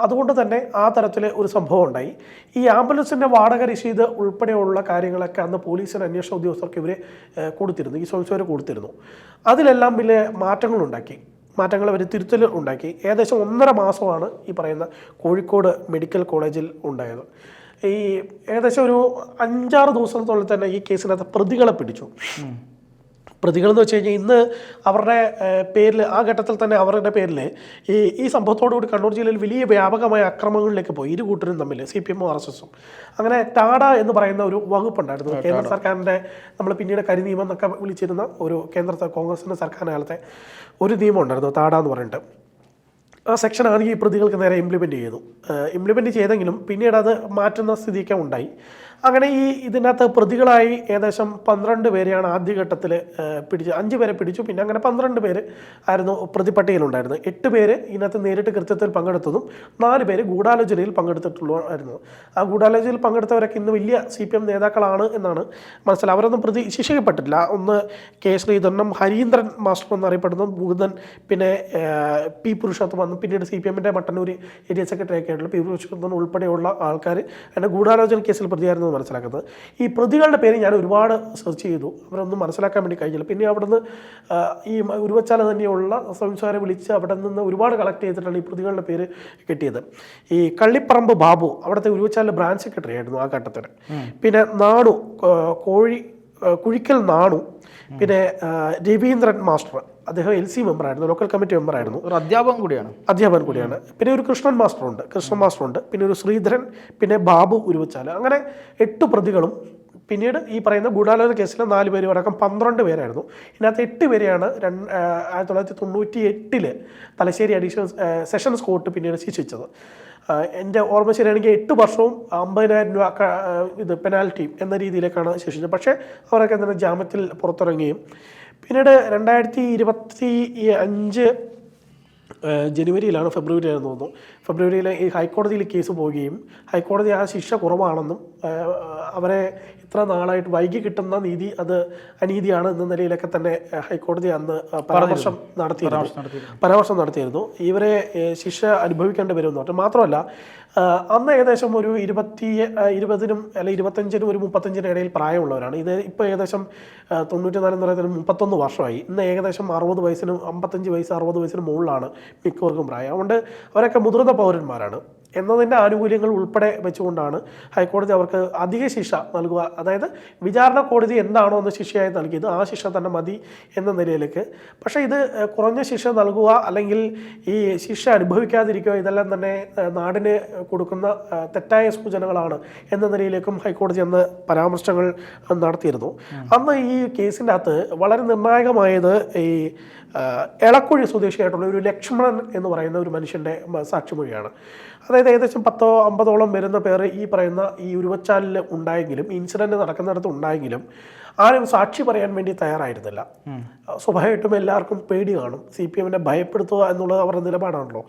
അതുകൊണ്ട് തന്നെ ആ തരത്തിൽ ഒരു സംഭവം ഉണ്ടായി. ഈ ആംബുലൻസിന്റെ വാടക രസീത് ഉൾപ്പെടെയുള്ള കാര്യങ്ങളൊക്കെ അന്ന് പോലീസിന് അന്വേഷണ ഉദ്യോഗസ്ഥർക്ക് ഇവർ കൊടുത്തിരുന്നു. ഈ സ്വയംസേവർ കൊടുത്തിരുന്നു. അതിലെല്ലാം വലിയ മാറ്റങ്ങളുണ്ടാക്കി. മാറ്റങ്ങൾ അവർ തിരുത്തൽ ഉണ്ടാക്കി. ഏകദേശം ഒന്നര മാസമാണ് ഈ പറയുന്ന കോഴിക്കോട് മെഡിക്കൽ കോളേജിൽ ഉണ്ടായത്. ഈ ഏകദേശം ഒരു അഞ്ചാറ് ദിവസത്തോളം തന്നെ ഈ കേസിനകത്ത് പ്രതികളെ പിടിച്ചു. പ്രതികൾ എന്ന് വെച്ച് കഴിഞ്ഞാൽ ഇന്ന് അവരുടെ പേരിൽ ആ ഘട്ടത്തിൽ തന്നെ അവരുടെ പേരിൽ ഈ ഈ സംഭവത്തോടുകൂടി കണ്ണൂർ ജില്ലയിൽ വലിയ വ്യാപകമായ അക്രമങ്ങളിലേക്ക് പോയി. ഇരു കൂട്ടരും തമ്മിൽ സി പി എമ്മും ആർ എസ് എസും. അങ്ങനെ ടാഡ എന്ന് പറയുന്ന ഒരു വകുപ്പുണ്ടായിരുന്നു. കേന്ദ്ര സർക്കാരിന്റെ നമ്മൾ പിന്നീട് കരി നിയമം എന്നൊക്കെ വിളിച്ചിരുന്ന ഒരു കേന്ദ്ര കോൺഗ്രസിന്റെ സർക്കാർ കാലത്തെ ഒരു നിയമം ഉണ്ടായിരുന്നു ടാഡ എന്ന് പറഞ്ഞിട്ട്. ആ സെക്ഷൻ ആണെങ്കിൽ ഈ പ്രതികൾക്ക് നേരെ ഇംപ്ലിമെന്റ് ചെയ്തു. ഇംപ്ലിമെന്റ് ചെയ്തെങ്കിലും പിന്നീട് അത് മാറ്റുന്ന സ്ഥിതിയൊക്കെ ഉണ്ടായി. അങ്ങനെ ഈ ഇതിനകത്ത് പ്രതികളായി ഏകദേശം പന്ത്രണ്ട് പേരെയാണ് ആദ്യഘട്ടത്തിൽ പിടിച്ച് അഞ്ച് പേരെ പിടിച്ചു. പിന്നെ അങ്ങനെ പന്ത്രണ്ട് പേര് ആയിരുന്നു പ്രതിപട്ടികയിലുണ്ടായിരുന്നത്. എട്ട് പേര് ഇതിനകത്ത് നേരിട്ട് കൃത്യത്തിൽ പങ്കെടുത്തതും നാല് പേര് ഗൂഢാലോചനയിൽ പങ്കെടുത്തിട്ടുള്ളതായിരുന്നു ആ ഗൂഢാലോചനയിൽ പങ്കെടുത്തവരൊക്കെ ഇന്ന് വലിയ സി പി എം നേതാക്കളാണ് എന്നാണ് മനസ്സിലായി അവരൊന്നും പ്രതി ശിക്ഷിക്കപ്പെട്ടില്ല ഒന്ന് കെ ശ്രീധരനും ഹരീന്ദ്രൻ മാസ്റ്റർ എന്നറിയപ്പെടുന്ന ഭൂതൻ പിന്നെ പി പുരുഷോത്തം വന്നു. പിന്നീട് സി പി എമ്മിന്റെ മട്ടന്നൂർ ഏരിയ സെക്രട്ടറി ഒക്കെ ആയിട്ടുള്ള പി പുരുഷോത്തം ഉൾപ്പെടെയുള്ള ആൾക്കാർ അതിന്റെ ഗൂഢാലോചന കേസിൽ പ്രതിയായിരുന്നു മനസ്സിലാക്കുന്നത്. ഈ പ്രതികളുടെ പേര് ഞാൻ ഒരുപാട് സെർച്ച് ചെയ്തു. അവരൊന്നും മനസ്സിലാക്കാൻ വേണ്ടി കഴിഞ്ഞില്ല. പിന്നെ അവിടുന്ന് ഈ ഉരുവച്ചാല തന്നെയുള്ള സംസാരം വിളിച്ച് അവിടെ നിന്ന് ഒരുപാട് കളക്ട് ചെയ്തിട്ടാണ് ഈ പ്രതികളുടെ പേര് കിട്ടിയത്. ഈ കള്ളിപ്പറമ്പ് ബാബു അവിടുത്തെ ഉരുവച്ചാലിലെ ബ്രാഞ്ച് സെക്രട്ടറി ആയിരുന്നു ആ ഘട്ടത്തിൽ പിന്നെ നാണു കോഴി കുഴിക്കൽ നാണു പിന്നെ രവീന്ദ്രൻ മാസ്റ്റർ. അദ്ദേഹം എൽ സി മെമ്പറായിരുന്നു ലോക്കൽ കമ്മിറ്റി മെമ്പറായിരുന്നു. ഒരു അധ്യാപകൻ കൂടിയാണ്. അധ്യാപകൻ കൂടിയാണ്. പിന്നെ ഒരു കൃഷ്ണൻ മാസ്റ്ററുണ്ട് കൃഷ്ണൻ മാസ്റ്ററുണ്ട് പിന്നെ ഒരു ശ്രീധരൻ പിന്നെ ബാബു ഉരുവച്ചാൽ അങ്ങനെ എട്ട് പ്രതികളും പിന്നീട് ഈ പറയുന്ന ഗൂഢാലോചന കേസിലെ നാല് പേര് അടക്കം പന്ത്രണ്ട് പേരായിരുന്നു. ഇതിനകത്ത് എട്ട് പേരെയാണ് രണ്ട് ആയിരത്തി തൊള്ളായിരത്തി തൊണ്ണൂറ്റി എട്ടിൽ തലശ്ശേരി അഡീഷണൽ സെഷൻസ് കോർട്ട് പിന്നീട് ശിക്ഷിച്ചത്. എന്റെ ഓർമ്മ ശരിയാണെങ്കിൽ എട്ട് വർഷവും അമ്പതിനായിരം രൂപ ഇത് പെനാൽറ്റി എന്ന രീതിയിലേക്കാണ് ശിക്ഷിച്ചത്. പക്ഷേ അവരൊക്കെ എന്താണ് ജാമ്യത്തിൽ പുറത്തിറങ്ങുകയും പിന്നീട് രണ്ടായിരത്തി ഇരുപത്തി അഞ്ച് ജനുവരിയിലാണ് ഫെബ്രുവരിയിലാണെന്ന് തോന്നുന്നു. ഫെബ്രുവരിയിൽ ഈ ഹൈക്കോടതിയിൽ കേസ് പോവുകയും ഹൈക്കോടതി ആ ശിക്ഷ കുറവാണെന്നും അവരെ ഇത്ര നാളായിട്ട് വൈകി കിട്ടുന്ന നീതി അത് അനീതിയാണ് എന്ന നിലയിലൊക്കെ തന്നെ ഹൈക്കോടതി അന്ന് പരാമർശം നടത്തിയിരുന്നു. പരാമർശം നടത്തിയിരുന്നു. ഇവരെ ശിക്ഷ അനുഭവിക്കേണ്ടി വരുമെന്ന് പറഞ്ഞു. മാത്രമല്ല അന്ന് ഏകദേശം ഒരു ഇരുപത്തി ഇരുപതിനും അല്ലെ ഇരുപത്തഞ്ചിനും ഒരു മുപ്പത്തഞ്ചിനും ഇടയിൽ പ്രായമുള്ളവരാണ്. ഇത് ഇപ്പോൾ ഏകദേശം തൊണ്ണൂറ്റി തൊണ്ണൂറ്റിനാല് എന്ന് പറയുന്നത് മുപ്പത്തൊന്ന് വർഷമായി. ഇന്ന് ഏകദേശം അറുപത് വയസ്സിനും അമ്പത്തഞ്ച് വയസ്സ് അറുപത് വയസ്സിന് മുകളിലാണ് മിക്കവർക്കും പ്രായം. അതുകൊണ്ട് അവരൊക്കെ മുതിർന്ന പൗരന്മാരാണ് എന്നതിന്റെ ആനുകൂല്യങ്ങൾ ഉൾപ്പെടെ വെച്ചുകൊണ്ടാണ് ഹൈക്കോടതി അവർക്ക് അധിക ശിക്ഷ നൽകുക. അതായത് വിചാരണ കോടതി എന്താണോ എന്ന് ശിക്ഷയായി നൽകിയത് ആ ശിക്ഷ തന്നെ മതി എന്ന നിലയിലേക്ക്. പക്ഷേ ഇത് കുറഞ്ഞ ശിക്ഷ നൽകുക അല്ലെങ്കിൽ ഈ ശിക്ഷ അനുഭവിക്കാതിരിക്കുക ഇതെല്ലാം തന്നെ നാടിന് കൊടുക്കുന്ന തെറ്റായ സൂചനകളാണ് എന്ന നിലയിലേക്കും ഹൈക്കോടതി അന്ന് പരാമർശങ്ങൾ നടത്തിയിരുന്നു. അന്ന് ഈ കേസിന്റെ അകത്ത് വളരെ നിർണായകമായത് ഈ എളക്കുഴി സ്വദേശിയായിട്ടുള്ള ഒരു ലക്ഷ്മണൻ എന്ന് പറയുന്ന ഒരു മനുഷ്യന്റെ സാക്ഷിമൊഴിയാണ്. അതായത് ഏകദേശം പത്തോ അമ്പതോളം വരുന്ന പേർ ഈ പറയുന്ന ഈ ഉരുവച്ചാലിൽ ഉണ്ടായെങ്കിലും ഇൻസിഡന്റ് നടക്കുന്നിടത്ത് ഉണ്ടായെങ്കിലും ആരും സാക്ഷി പറയാൻ വേണ്ടി തയ്യാറായിരുന്നില്ല. സ്വാഭാവികമായിട്ടും എല്ലാവർക്കും പേടി കാണും. സി പി എമ്മിനെ ഭയപ്പെടുത്തുക എന്നുള്ളത് അവരുടെ നിലപാടാണല്ലോ.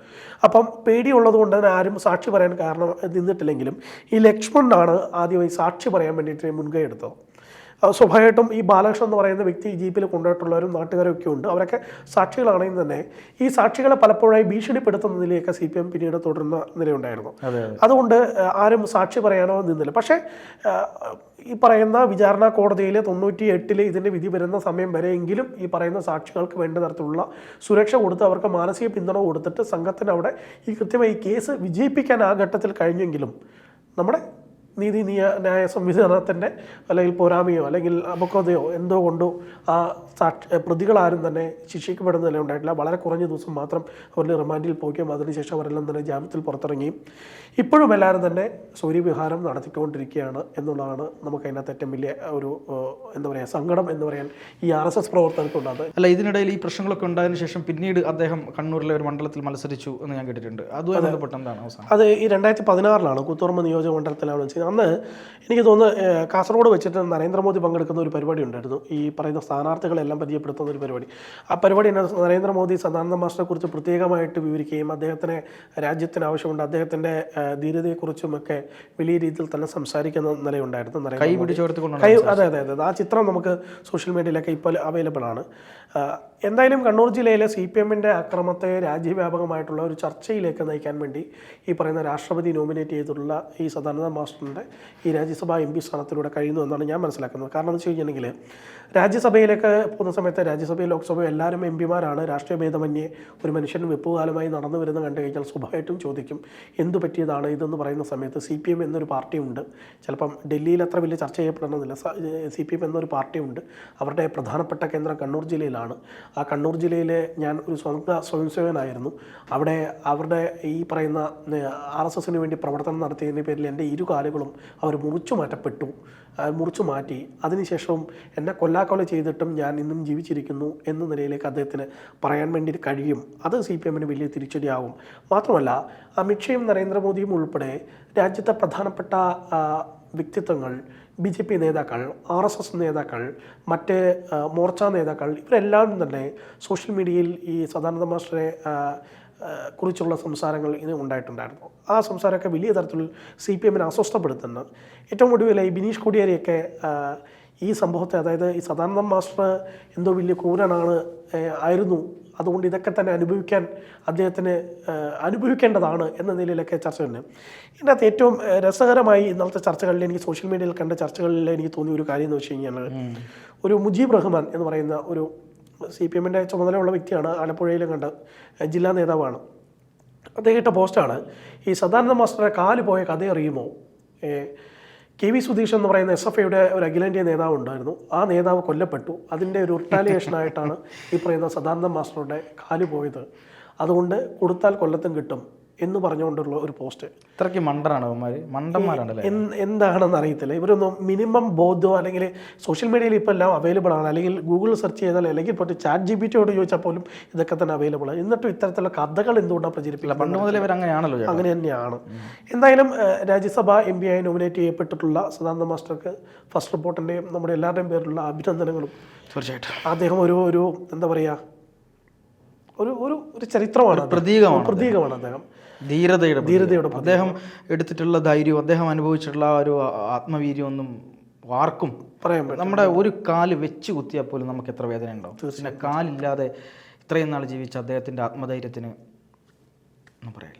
അപ്പം പേടിയുള്ളത് കൊണ്ട് തന്നെ ആരും സാക്ഷി പറയാൻ കാരണം നിന്നിട്ടില്ലെങ്കിലും ഈ ലക്ഷ്മണനാണ് ആദ്യമായി സാക്ഷി പറയാൻ വേണ്ടിയിട്ട് മുൻകൈ എടുത്തത്. സ്വാഭാവികമായിട്ടും ഈ ബാലകൃഷ്ണൻ എന്ന് പറയുന്ന വ്യക്തി ജീപ്പിൽ കൊണ്ടുപോയിട്ടുള്ളവരും നാട്ടുകാരും ഒക്കെ ഉണ്ട്. അവരൊക്കെ സാക്ഷികളാണെങ്കിൽ തന്നെ ഈ സാക്ഷികളെ പലപ്പോഴായി ഭീഷണിപ്പെടുത്തുന്ന നിലയൊക്കെ സി പി എം പിന്നീട് തുടരുന്ന നിലയുണ്ടായിരുന്നു. അതുകൊണ്ട് ആരും സാക്ഷി പറയാനോ നിന്നില്ല. പക്ഷേ ഈ പറയുന്ന വിചാരണ കോടതിയിൽ തൊണ്ണൂറ്റി എട്ടിൽ ഇതിന്റെ വിധി വരുന്ന സമയം വരെയെങ്കിലും ഈ പറയുന്ന സാക്ഷികൾക്ക് വേണ്ട തരത്തിലുള്ള സുരക്ഷ കൊടുത്ത് അവർക്ക് മാനസിക പിന്തുണ കൊടുത്തിട്ട് സംഘത്തിന് അവിടെ ഈ കൃത്യമായി ഈ കേസ് വിജയിപ്പിക്കാൻ ആ ഘട്ടത്തിൽ കഴിഞ്ഞെങ്കിലും നമ്മുടെ നീതി നിയ ന്യായ സംവിധാനത്തിന്റെ അല്ലെങ്കിൽ പോരാമയോ അല്ലെങ്കിൽ അപക്വതയോ എന്തോ കൊണ്ടോ ആ സാക്ഷി പ്രതികളാരും തന്നെ ശിക്ഷിക്കപ്പെടുന്ന നില ഉണ്ടായിട്ടില്ല. വളരെ കുറഞ്ഞ ദിവസം മാത്രം അവരുടെ റിമാൻഡിൽ പോവുകയും അതിനുശേഷം അവരെല്ലാം തന്നെ ജാമ്യത്തിൽ പുറത്തിറങ്ങിയും ഇപ്പോഴും എല്ലാവരും തന്നെ സൂര്യവിഹാരം നടത്തിക്കൊണ്ടിരിക്കുകയാണ് എന്നുള്ളതാണ് നമുക്ക് അതിനകത്ത് ഏറ്റവും വലിയ ഒരു എന്താ പറയുക സങ്കടം എന്ന് പറയാൻ ഈ ആർ എസ് എസ് പ്രവർത്തനത്തിലുള്ളത് അല്ല ഇതിനിടയിൽ ഈ പ്രശ്നങ്ങളൊക്കെ ഉണ്ടായതിനു ശേഷം പിന്നീട് അദ്ദേഹം കണ്ണൂരിലെ ഒരു മണ്ഡലത്തിൽ മത്സരിച്ചു എന്ന് ഞാൻ കേട്ടിട്ടുണ്ട്. അതുമായി ബന്ധപ്പെട്ട് എന്താണ് അവസാനം? അത് ഈ രണ്ടായിരത്തി പതിനാറിലാണ് കൂത്തുറമ്പ് നിയോജക മണ്ഡലത്തിലാണ് വെച്ചത് അന്ന് എനിക്ക് തോന്നുന്നു കാസർഗോഡ് വെച്ചിട്ട് നരേന്ദ്രമോദി പങ്കെടുക്കുന്ന ഒരു പരിപാടി ഉണ്ടായിരുന്നു. ഈ പറയുന്ന സ്ഥാനാർത്ഥികളെല്ലാം പരിചയപ്പെടുത്തുന്ന ഒരു പരിപാടി. ആ പരിപാടി നരേന്ദ്രമോദി സദാനന്ദ മാസ്റ്ററെ കുറിച്ച് പ്രത്യേകമായിട്ട് വിവരിക്കുകയും അദ്ദേഹത്തിന് രാജ്യത്തിന് ആവശ്യമുണ്ട് അദ്ദേഹത്തിന്റെ ധീരതയെക്കുറിച്ചുമൊക്കെ ധീരതയെക്കുറിച്ചും ഒക്കെ വലിയ രീതിയിൽ തന്നെ സംസാരിക്കുന്ന നിലയുണ്ടായിരുന്നു കൈ നരേന്ദ്രമോദി കൈ അതെ അതെ അതെ. ആ ചിത്രം നമുക്ക് സോഷ്യൽ മീഡിയയിലൊക്കെ ഇപ്പോൾ അവൈലബിൾ ആണ്. എന്തായാലും കണ്ണൂർ ജില്ലയിലെ സി പി എമ്മിന്റെ അക്രമത്തെ രാജ്യവ്യാപകമായിട്ടുള്ള ഒരു ചർച്ചയിലേക്ക് നയിക്കാൻ വേണ്ടി ഈ പറയുന്ന രാഷ്ട്രപതി നോമിനേറ്റ് ചെയ്തിട്ടുള്ള ഈ സദാനന്ദ മാസ്റ്ററിന്റെ ഈ രാജ്യസഭാ എം പി സ്ഥാനത്തിലൂടെ കഴിയുന്നു എന്നാണ് ഞാൻ മനസ്സിലാക്കുന്നത്. കാരണം എന്ന് വെച്ച് കഴിഞ്ഞിട്ടുണ്ടെങ്കിൽ രാജ്യസഭയിലേക്ക് പോകുന്ന സമയത്ത് രാജ്യസഭയും ലോക്സഭയും എല്ലാവരും എം പിമാരാണ്. രാഷ്ട്രീയ ഭേദമന്യേ ഒരു മനുഷ്യൻ വെപ്പുകാലമായി നടന്നു വരുന്ന കണ്ടു കഴിഞ്ഞാൽ സ്വാഭാവികമായിട്ടും ചോദിക്കും എന്തു പറ്റിയതാണ് ഇതെന്ന് പറയുന്ന സമയത്ത് സി പി എം എന്നൊരു പാർട്ടിയുണ്ട്. ചിലപ്പം ഡൽഹിയിൽ അത്ര വലിയ ചർച്ച ചെയ്യപ്പെടണമെന്നില്ല സി പി എം എന്നൊരു പാർട്ടിയുണ്ട്. അവരുടെ പ്രധാനപ്പെട്ട കേന്ദ്രം കണ്ണൂർ ജില്ലയിലാണ്. ആ കണ്ണൂർ ജില്ലയിലെ ഞാൻ ഒരു സ്വതന്ത്ര സ്വയംസേവനായിരുന്നു. അവിടെ അവരുടെ ഈ പറയുന്ന ആർ എസ് എസിന് വേണ്ടി പ്രവർത്തനം നടത്തിയതിന്റെ പേരിൽ എന്റെ ഇരു കാലുകളും അവർ മുറിച്ചു മാറ്റപ്പെട്ടു. മുറിച്ചു മാറ്റി. അതിനുശേഷവും എന്നെ കൊല്ലാക്കൊല ചെയ്തിട്ടും ഞാൻ ഇന്നും ജീവിച്ചിരിക്കുന്നു എന്ന നിലയിലേക്ക് അദ്ദേഹത്തിന് പറയാൻ വേണ്ടി കഴിയും. അത് സി പി എമ്മിന് വലിയ തിരിച്ചടിയാകും മാത്രമല്ല അമിത്ഷയും നരേന്ദ്രമോദിയും ഉൾപ്പെടെ രാജ്യത്തെ പ്രധാനപ്പെട്ട വ്യക്തിത്വങ്ങൾ ബി ജെ പി നേതാക്കൾ ആർ എസ് എസ് നേതാക്കൾ മറ്റ് മോർച്ച നേതാക്കൾ ഇവരെല്ലാം തന്നെ സോഷ്യൽ മീഡിയയിൽ ഈ സദാനന്ദ മാസ്റ്ററെ കുറിച്ചുള്ള സംസാരങ്ങൾ ഇന്ന് ഉണ്ടായിട്ടുണ്ടായിരുന്നു. ആ സംസാരമൊക്കെ വലിയ തരത്തിൽ സി പി എമ്മിനെ അസ്വസ്ഥപ്പെടുത്തുന്നു. ഏറ്റവും ഒടുവിൽ ഈ ബിനീഷ് കോടിയേരിയൊക്കെ ഈ സംഭവത്തെ അതായത് ഈ സദാനന്ദ മാസ്റ്റർ എന്തോ വലിയ ക്രൂരനാണ് ആയിരുന്നു അതുകൊണ്ട് ഇതൊക്കെ തന്നെ അനുഭവിക്കാൻ അദ്ദേഹത്തിന് അനുഭവിക്കേണ്ടതാണ് എന്ന നിലയിലൊക്കെ ചർച്ച തന്നെ. ഇതിനകത്ത് ഏറ്റവും രസകരമായി ഇന്നത്തെ ചർച്ചകളിൽ എനിക്ക് സോഷ്യൽ മീഡിയയിൽ കണ്ട ചർച്ചകളിൽ എനിക്ക് തോന്നിയ ഒരു കാര്യം എന്ന് വെച്ച് കഴിഞ്ഞാൽ ഒരു മുജീബ് റഹ്മാൻ എന്ന് പറയുന്ന ഒരു സി പി എമ്മിന്റെ ചുമതലയുള്ള വ്യക്തിയാണ് ആലപ്പുഴയിലും കണ്ട ജില്ലാ നേതാവാണ്. അദ്ദേഹം ഇട്ട പോസ്റ്റാണ് ഈ സദാനന്ദ മാസ്റ്ററെ കാൽ പോയ കഥ അറിയുമോ കെ വി സുധീഷ് എന്ന് പറയുന്ന എസ് എഫ് ഐയുടെ ഒരു അഖിലേന്ത്യാ നേതാവ് ഉണ്ടായിരുന്നു. ആ നേതാവ് കൊല്ലപ്പെട്ടു. അതിന്റെ ഒരു റിട്ടാലിയേഷനായിട്ടാണ് ഈ പറയുന്ന സദാനന്ദ മാസ്റ്ററുടെ കാൽ പോയത്. അതുകൊണ്ട് കൊടുത്താൽ കൊല്ലത്തും കിട്ടും. എന്ന് പറഞ്ഞുകൊണ്ടുള്ള ഒരു പോസ്റ്റ്. ഇത്രയ്ക്ക് മണ്ടനാണ് മണ്ടന്മാരാണല്ലേ? എന്ത് എന്താണെന്ന് അറിയത്തില്ല. ഇവരൊന്നും മിനിമം ബോധമോ അല്ലെങ്കിൽ സോഷ്യൽ മീഡിയയിൽ ഇപ്പോൾ എല്ലാം അവൈലബിൾ ആണ്. അല്ലെങ്കിൽ ഗൂഗിൾ സെർച്ച് ചെയ്താൽ അല്ലെങ്കിൽ ഇപ്പോൾ ചാറ്റ് ജി ബി ടിയോട് ചോദിച്ചാൽ പോലും ഇതൊക്കെ തന്നെ അവൈലബിൾ ആണ്. എന്നിട്ടും ഇത്തരത്തിലുള്ള കഥകൾ എന്തുകൊണ്ടാണ് പ്രചരിപ്പിക്കുക പണ്ട് മുതൽ ഇവർ അങ്ങനെയാണല്ലോ അങ്ങനെ തന്നെയാണ്. എന്തായാലും രാജ്യസഭ എം പി ആയി നോമിനേറ്റ് ചെയ്യപ്പെട്ടിട്ടുള്ള സദാനന്ദ മാസ്റ്റർക്ക് ഫസ്റ്റ് റിപ്പോർട്ടിന്റെയും നമ്മുടെ എല്ലാവരുടെയും പേരിലുള്ള അഭിനന്ദനങ്ങളും. തീർച്ചയായിട്ടും. അദ്ദേഹം ഒരു ഒരു എന്താ പറയുക ഒരു ഒരു ഒരു ചരിത്രമാണ്. പ്രതീകമാണ് പ്രതീകമാണ് അദ്ദേഹം. ധീരതയുടെ ധീരതയുടെ അദ്ദേഹം എടുത്തിട്ടുള്ള ധൈര്യം അദ്ദേഹം അനുഭവിച്ചിട്ടുള്ള ആ ഒരു ആത്മവീര്യം ഒന്നും ആർക്കും പറയാൻ പറ്റും നമ്മുടെ ഒരു കാൽ വെച്ച് കുത്തിയാൽ പോലും നമുക്ക് എത്ര വേദന ഉണ്ടാവും? പിന്നെ കാലില്ലാതെ ഇത്രയും നാൾ ജീവിച്ച അദ്ദേഹത്തിന്റെ ആത്മധൈര്യത്തിന് ഒന്നും പറയാനില്ല.